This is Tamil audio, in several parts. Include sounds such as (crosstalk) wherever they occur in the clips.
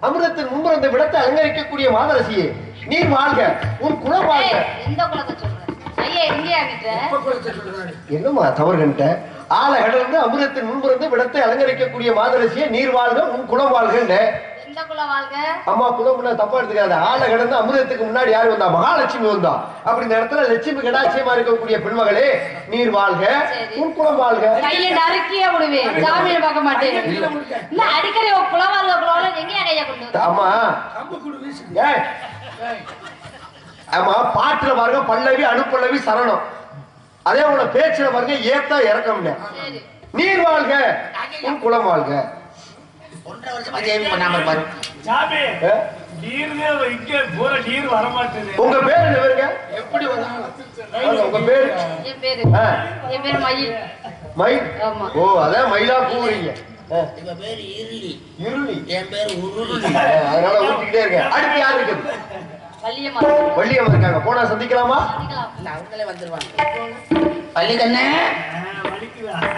அமிர்தத்தின் முன்பிறந்த விடத்தை அலங்கரிக்கக்கூடிய மாதரசியே நீர் வாழ்க உன் குலம் வாழ்க. எந்த குலத்தை சொல்ற ஐயா எங்கேயா நின்ற இப்ப குலத்தை சொல்றாரு என்னம்மா தவறு கண்ட ஆள கடந்து அமிர்தத்தின் முன்பிறந்து விடத்தை அலங்கரிக்கக்கூடிய மாதரசியே நீர் வாழ்க உன் குலம் வாழ்கண்ட அம்மா குலம்னா தப்பா எடுத்துக்காத. ஆள கடந்து அமிர்தத்துக்கு முன்னாடி யாரு வந்தா? மகாலட்சுமி வந்தா. அப்படி இந்த இடத்துல லட்சுமி கடாட்சியமா இருக்கக்கூடிய பெண்மகளே நீர் வாழ்க. உன் குலம் வாழ்க. கையில நறுக்கியே விடுவேன் சாமியை பார்க்க மாட்டேன். அடிக்கடி குலம் வாழ்க குலம் எங்கேயா கையா கொண்டு ஏய், ஆமா பாட்டுல பாருங்க பல்லவி அனுப்பல்லவி சரணம். அதே போல பேச்சுல பாருங்க ஏத்தா இறக்கம்னு. சரி. நீர் வாழ்க. உன் குலம் வாழ்க. ஒன்றரை வருஷமா சேவி பண்ணாம பூரா உங்க பேர் என்ன பேருங்க? எப்படி ஆமா, உங்க பேரு? என் பேரு மயில். மயில்? ஆமா. ஓ அதான் மயிலா கூவுறீங்க. ஆ, இவ பேரு இருளி. இருளி. என் பேரு உருளி. அதனால ஊட்டிக்கிட்டே இருக்கேன் அடுத்து யாரு வள்ளியம்மா இருக்காங்க. போனா சந்திக்கலாமா? சந்திக்கலாம். இல்ல, அவங்களே வந்துருவாங்க. பள்ளி கண்ணு.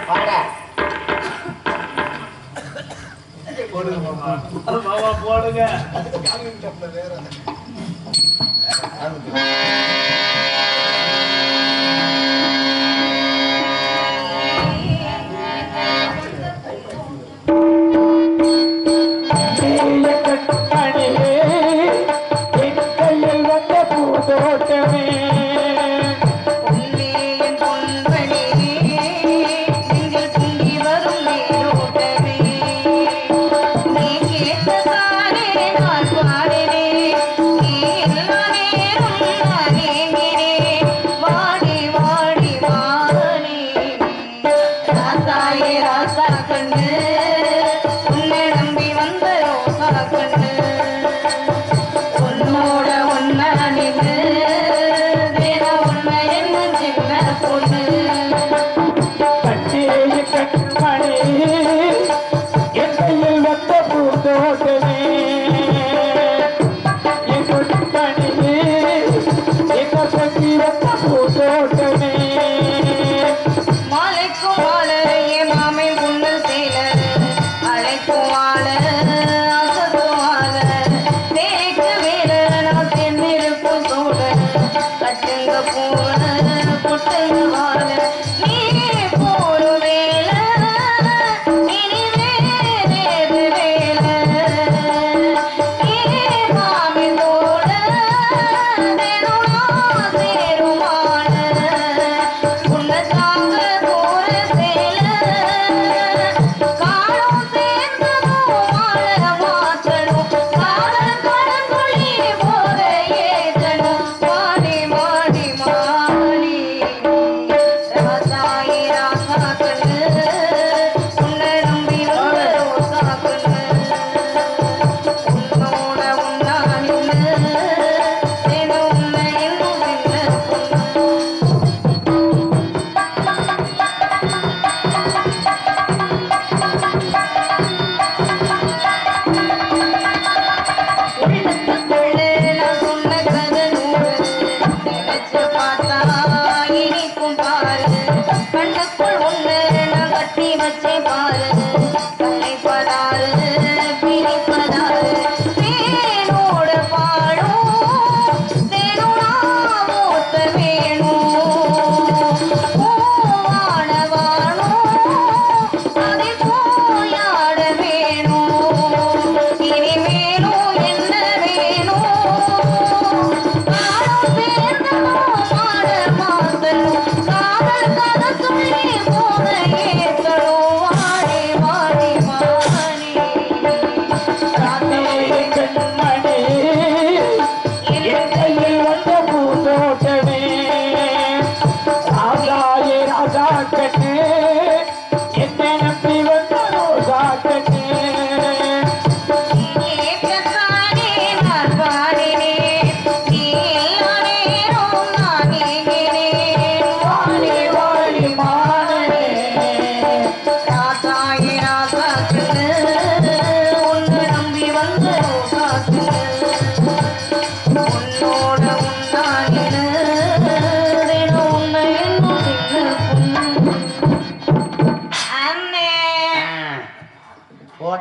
வாடா மாமா போடுங்க. பொன்னியின் ராசாயே ராசா கண்ணு,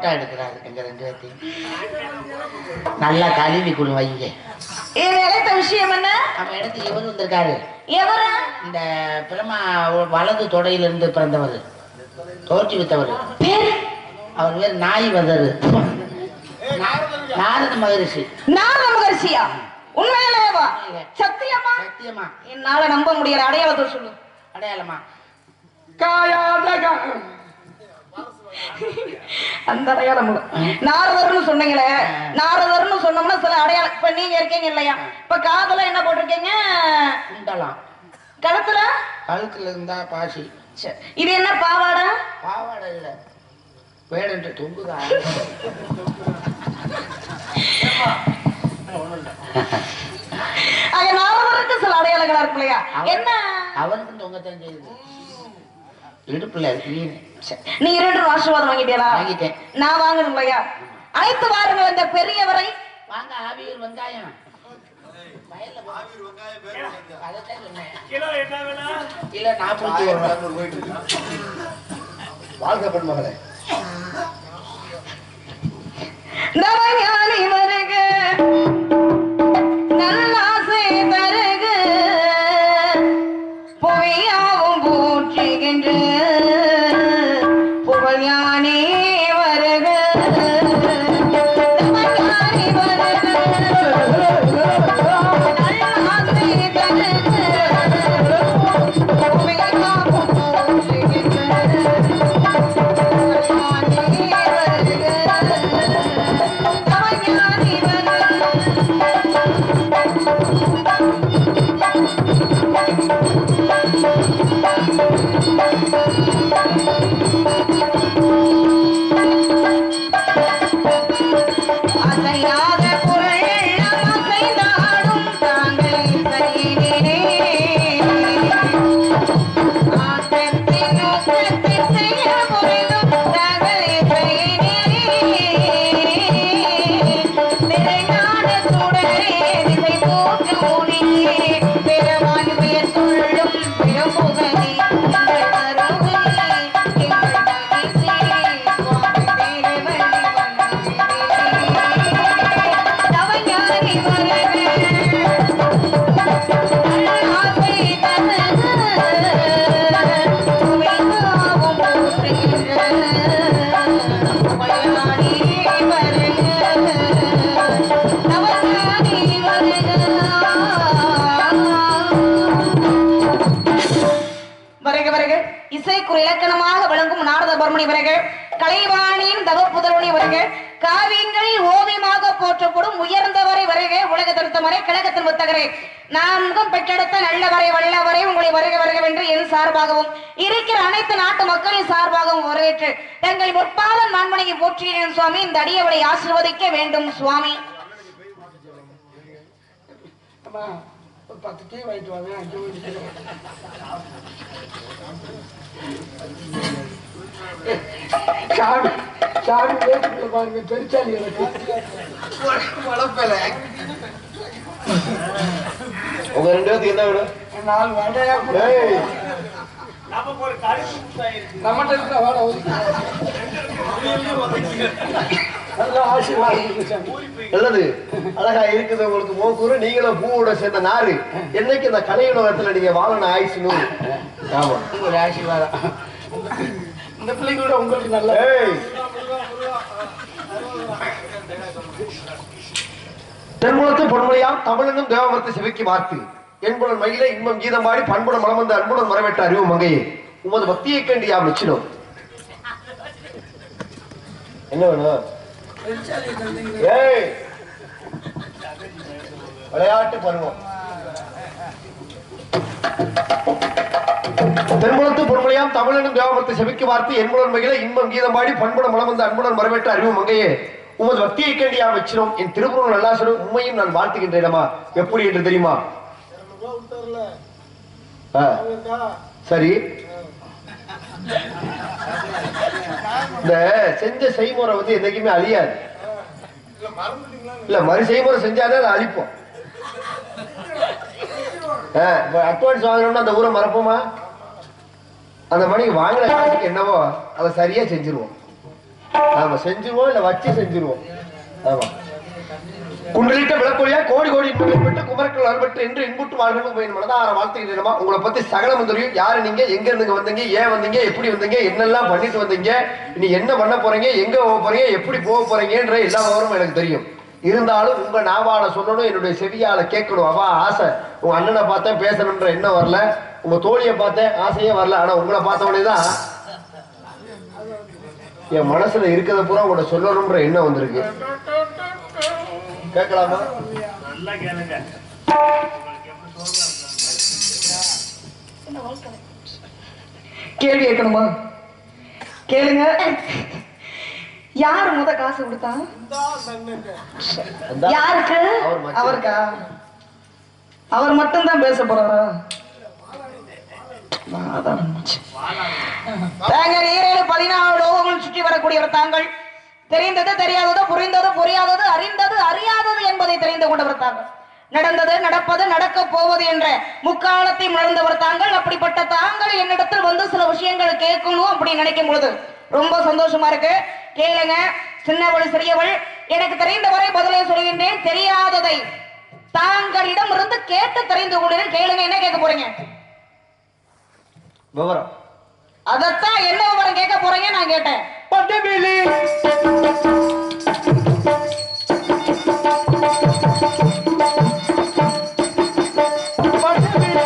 போட்டோ எடுக்கிறாரு எங்க ரெண்டு பேர்த்தையும். நல்லா கழுவி கொடு வைங்க. இழைத்த விஷயம் என்ன? நம்ம இடத்துக்கு இவர் வந்திருக்காரு. எவரா? இந்த பிரமா வலது தொடையிலிருந்து பிறந்தவர். தோற்றி வித்தவர் பேரு? அவர் பேர் நாய் வதரு. நாரத மகரிஷி. நாரத மகர்ஷியா? உண்மையிலேவா சத்தியமா? சத்தியமா. என்னால நம்ப முடியல. அடையாளத்தை சொல்லு. அடையாளமா. காயாத கா- (laughs) அந்த அடையாளம். நாரதர்னு சொன்னீங்களே நாரதர்னு சொன்னோம்னா சில அடையாளம். இப்ப நீங்க இருக்கீங்க இல்லையா? இப்ப காதுல என்ன போட்டிருக்கீங்க? குண்டலாம். கழுத்துல? கழுத்துல இருந்தா பாசி. இது என்ன பாவாடை? பாவாடை இல்ல. வேடன்ட்டு தொங்குதா நாரதருக்கு சில அடையாளங்களா இருக்கு இல்லையா? என்ன? அவனுக்கும் தொங்கத்தான் செய்யுது. இடுப்புல சரி. நீங்க ரெண்டு ஆசீர்வாதம் வாங்கிட்டீங்களா வாங்கிட்டேன். நான் வாங்கணும் இல்லையா அழைத்து வாருங்கள் இந்த பெரியவரை. வாங்க ஆவியூர் வெங்காயம். வாழ்க பெண்மகளே நவஞானி வருக சுப்பிரமணி வருக கலைவாணியின் தவ புதல்வனி வருக காவியங்களில் ஓவியமாக போற்றப்படும் உயர்ந்தவரை வருக உலக திருத்தமரை கழகத்தின் புத்தகரை. நான்கும் பெற்றெடுத்த நல்லவரை வல்லவரை உங்களை வருக என்று என் சார்பாகவும் இருக்கிற அனைத்து நாட்டு மக்களின் சார்பாகவும் வரவேற்று தங்கள் முற்பாலன் மான்மணியை போற்றுகிறேன் சுவாமி இந்த அடியவரை ஆசிர்வதிக்க வேண்டும் சுவாமி. ஒரு பத்து டீ வாங்கிட்டு வாங்க அஞ்சு மணிக்கு சாமி சாமி பேசிட்டு பாருங்க பெருச்சாலி எனக்கு. உங்க ரெண்டு பேருக்கு என்ன வேணும்? நாலு வடையா கொடு. ஏய், நமக்கு ஒரு கருத்து முட்டாயிருக்கு நம்மகிட்ட இருக்கிற வாடை நல்லது அழகா இருக்குது உங்களுக்கு மோக்கூறு நீங்களும் பூவோட சேர்ந்த நாறு என்னைக்கு இந்த கலையுலகத்துல நீங்க வாழணும் ஆயுசு நூறு? ஆமா. ஒரு ஆசீர்வாதம். இந்த பிள்ளைங்க கூட உங்களுக்கு நல்லா ஏய். தென்குலத்து பொன்மொழியாம் தமிழனும் தேவமரத்தை சிவைக்கு வார்த்து. என்புடன் மயில இன்பம் கீதம் பாடி பண்புடன் மலம் வந்த அன்புடன் மரவேற்ற அறிவு மங்கையே. உமது பக்தியை கண்டு யாம் நிச்சினோம். என்ன வேணும்? ஏய். விளையாட்டு பருவம். திருமணத்து பொன்மொழியாம் தமிழனும் தேவபுரத்தை செவிக்கு வார்த்து என்புடன் மகிழ இன்பம் கீதம் பாடி பண்புடன் மலம் வந்த அன்புடன் மரபெற்ற அறிவு மங்கையே. உமது பக்தியை கேண்டியாம் வச்சிரும் என் திருப்புறம் சொல்லும் உண்மையும் நான் வாழ்த்துகின்றேனமா எப்படி என்று தெரியுமா? சரி. இந்த செஞ்ச செய்முறை வந்து என்னைக்குமே அழியாது. இல்ல மறு செய்முறை செஞ்சாலே அதை அழிப்போம். அட்வான்ஸ் வாங்கினோம்னா அந்த ஊரை மறப்போமா? அந்த மணிக்கு வாங்கின காசுக்கு என்னவோ அதை சரியா செஞ்சிருவோம். ஆமா செஞ்சிருவோம் இல்ல வச்சு செஞ்சிருவோம். ஆமா. கோடி கோடி இன்பங்கள் பெற்று குமரக்கள் அறுபட்டு என்று இன்புட்டு வாழ்க்கணும் போய் மனதார வாழ்த்துக்கிறேன் உங்களை பத்தி சகலம் தெரியும் யாரு நீங்க? எங்க இருந்து வந்தீங்க? ஏன் வந்தீங்க? எப்படி வந்தீங்க? என்னெல்லாம் பண்ணிட்டு வந்தீங்க? நீ என்ன பண்ண போறீங்க? எங்க போக போறீங்க? எப்படி போக போறீங்கன்ற எல்லா விவரமும் எனக்கு தெரியும். இருந்தாலும் உங்க நாவால சொல்லணும் என்னுடைய செவியால கேட்கணும். அவா ஆசை. உங்க அண்ணனை பார்த்தேன் பேசணும்ன்ற எண்ணம் வரல. உங்க தோழியை பார்த்தேன் ஆசையே வரல. ஆனா உங்களை பார்த்த உடனே தான் என் மனசுல இருக்கிறத பூரா உங்கள்ட்ட சொல்லணும்ன்ற எண்ணம் வந்திருக்கு. கேட்கலாமா? நல்லா கேளுங்க. கேள்வி கேட்கணுமா கேளுங்க. யார் முத காசு கொடுத்தா? யாருக்கு. அவருக்கா? அவர் மட்டும்தான் பேச போறாரா. தாங்கள் ஈரேழு பதினாலு லோகங்கள் சுற்றி வரக்கூடியவர் தாங்கள் தெரிந்தது தெரியாதது புரிந்தது புரியாதது அறிந்தது அறியாதது என்பதை தெரிந்து கொண்டவர் தாங்கள். நடந்தது நடப்பது நடக்க போவது என்ற முக்காலத்தை உணர்ந்தவர் தாங்கள். அப்படிப்பட்ட தாங்கள் என்னிடத்தில் வந்து சில விஷயங்கள் கேட்கணும் அப்படின்னு நினைக்கும் பொழுது ரொம்ப சந்தோஷமா இருக்கு. கேளுங்க சின்னவள் சிறியவள் எனக்கு தெரிந்தவரை பதிலே சொல்கின்றேன் தெரியாததை தாங்களிடம் இருந்து கேட்டு தெரிந்து கொள்கிறேன். கேளுங்க என்ன கேட்க போறீங்க? விவரம். அதத்தான் என்ன விவரம் கேட்க போறீங்க நான் கேட்டேன். பட்டவேலி ஞானநிலை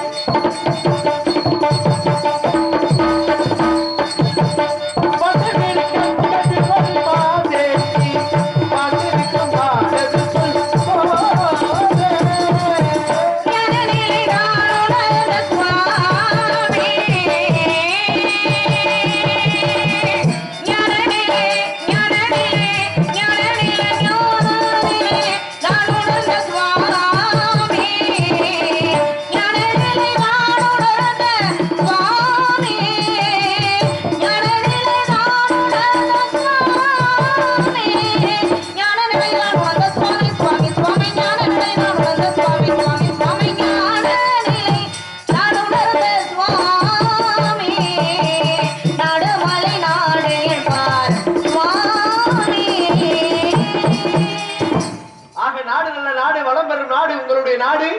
நாடு?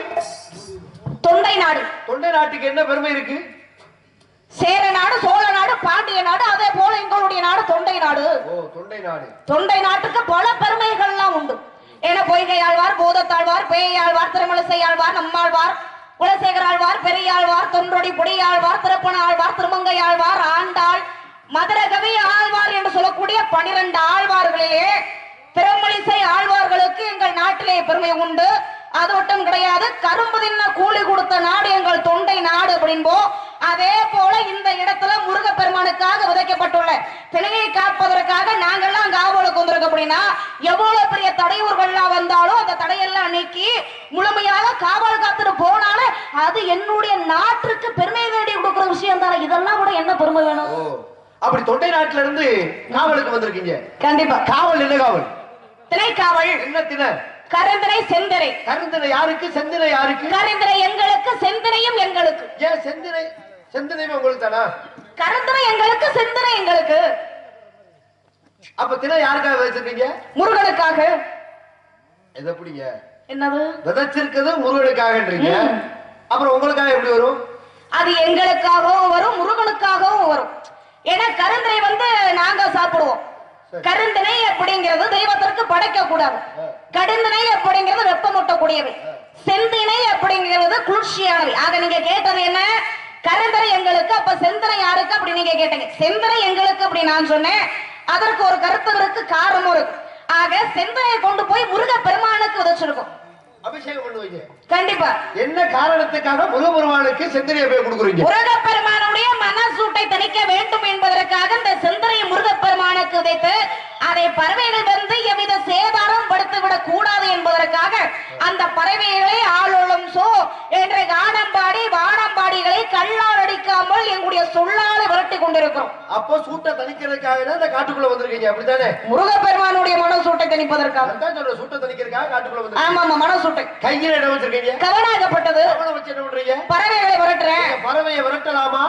தொண்டை நாடு. தொண்டை நாட்டுக்கு என்ன பெருமை இருக்கு? சேர நாடு சோழ நாடு பாண்டிய நாடு அதே போல எங்களுடைய நாடு தொண்டை நாடு. தொண்டை நாடு. தொண்டை நாட்டுக்கு பல பெருமைகள்லாம் உண்டு. என பொய்கை ஆழ்வார் பூதத்தாழ்வார் பேயாழ்வார் திருமலிசை ஆழ்வார் நம்மாழ்வார் குலசேகர ஆழ்வார் பெரியாழ்வார் தொன்றொடி பொடியாழ்வார் திருப்பண ஆழ்வார் திருமங்கை ஆழ்வார் ஆண்டாள் மதுரகவி ஆழ்வார் என்று சொல்லக்கூடிய பனிரெண்டு ஆழ்வார்களிலே திருமலிசை ஆழ்வார்களுக்கு எங்கள் நாட்டிலே பெருமை உண்டு. அது மட்டும் கிடையாது. கரும்பு தின்ன கூலி கொடுத்த நாடு எங்கள் தொண்டை நாடு அப்படின்போ அதே போல இந்த இடத்துல முருகப்பெருமானுக்காக விதைக்கப்பட்டுள்ள திணையை காப்பதற்காக நாங்கெல்லாம் காவலுக்கு வந்திருக்கோம் அப்படின்னா எவ்வளவு பெரிய தடையூர்கள்லாம் வந்தாலும் அந்த தடையெல்லாம் நீக்கி முழுமையாக காவல் காத்துட்டு போனாலும் அது என்னுடைய நாட்டிற்கு பெருமை வேண்டி கொடுக்குற விஷயம் தானே. இதெல்லாம் கூட என்ன பெருமை வேணும்? அப்படி தொண்டை நாட்டுல இருந்து காவலுக்கு வந்திருக்கீங்க. கண்டிப்பா. காவல் என்ன காவல்? திணை காவல் என்ன தின கருந்தினை செந்தினை கருந்தினை யாருக்கு? செந்தினை யாருக்கு? கருந்தினை எங்களுக்கு செந்தினையும் எங்களுக்கு. ஏன் செந்தினை? செந்தினையுமே உங்களுக்கு தானா? கருந்தினை எங்களுக்கு செந்தினை எங்களுக்கு. அப்ப தினை யாருக்காக வச்சிருக்கீங்க முருகனுக்காக. இது எப்படிங்க என்னது? விதைச்சிருக்கிறது முருகனுக்காகன்றீங்க. அப்புறம் உங்களுக்காக எப்படி வரும்? அது எங்களுக்காகவும் வரும் முருகனுக்காகவும் வரும். ஏன்னா கருந்தினை வந்து நாங்க சாப்பிடுவோம். கருந்தினை அப்படிங்கிறது தெய்வத்திற்கு படைக்க கூடாது. கடுந்தினை அப்படிங்கிறது வெப்பமூட்டக்கூடியவை செந்தினை அப்படிங்கிறது குளிர்ச்சியானவை ஆக நீங்க கேட்டது என்ன? கருந்தனை எங்களுக்கு அப்ப செந்தனை யாருக்கு அப்படி நீங்க கேட்டீங்க. செந்தனை எங்களுக்கு அப்படி நான் சொன்னேன். அதற்கு ஒரு கருத்து இருக்கு காரணமும் இருக்கு. ஆக செந்தனையை கொண்டு போய் முருக பெருமானுக்கு உதச்சிருக்கோம். அபிஷேகம் பண்ணுவீங்க கண்டிப்பா. என்ன காரணத்துக்காக முருகபெருமானுக்கு செந்தினையை போய் கொடுக்குறீங்க? முருகப்பெருமானுடைய மனசூட்டை தணிக்க வேண்டும் என்பதற்காக இந்த செந்தனை முருகப்பெருமானுக்கு விதைத்து அதை பறவைகள் வந்து எவ்வித சேதாரம் படுத்து விடக் கூடாது என்பதற்காக அந்த பறவைகளை ஆளும் சோ என்ற காணம்பாடி வானம்பாடிகளை கல்லால் அடிக்காமல் எங்களுடைய சொல்லால விரட்டி கொண்டிருக்கிறோம். அப்போ சூட்டை தணிக்கிறதுக்காக தான் இந்த காட்டுக்குள்ள வந்திருக்கீங்க அப்படித்தானே? முருகப்பெருமானுடைய மனசூட்டை தணிப்பதற்காக. அதான் சொல்ற சூட்டை தணிக்கிறதுக்காக காட்டுக்குள்ள வந்து ஆமா ஆமா மனசூட்டை. கையில இடம் வச்சிருக்கீங்க? கவனாகப்பட்டது கவனம் வச்சு என்ன பண்றீங்க? பறவைகளை விரட்டுறேன். பறவையை விரட்டலாமா?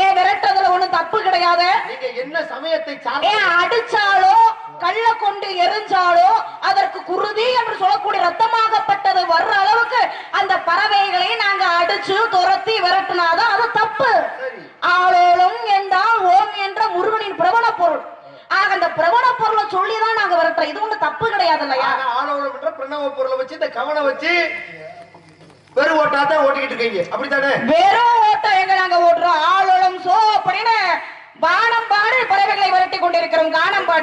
ஏ விரட்டுறதுல ஒண்ணும் தப்பு கிடையாது. நீங்க என்ன சமயத்தை ஏ சார்ந்த அடிச்சாலோ கள்ள கொண்டு எரிஞ்சாலோ அதற்கு குருதி என்று சொல்லக்கூடிய ரத்தமாகப்பட்டது வர்ற அளவுக்கு அந்த பறவைகளை நாங்க அடிச்சு துரத்தி விரட்டுனாதான் அது தப்பு. ஆளோளும் என்றால் ஓம் என்ற முருகனின் பிரபல பொருள். ஆக அந்த பிரபல பொருளை சொல்லிதான் நாங்க விரட்டுறோம். இது ஒண்ணு தப்பு கிடையாது இல்லையா என்ற பிரணவ பொருளை வச்சு இந்த கவனம் வச்சு வெறும் ஓட்டாத்தான் ஓட்டிக்கிட்டு இருக்கீங்க. அப்படித்தானே? வெறும் ஓட்டம் எங்க நாங்க ஓட்டுறோம்? ஆளோளம் சோ அப்படின்னு வானம் பாடி பறவைகளை விரட்டி கொண்டிருக்கிறோம். கானம் பாடி.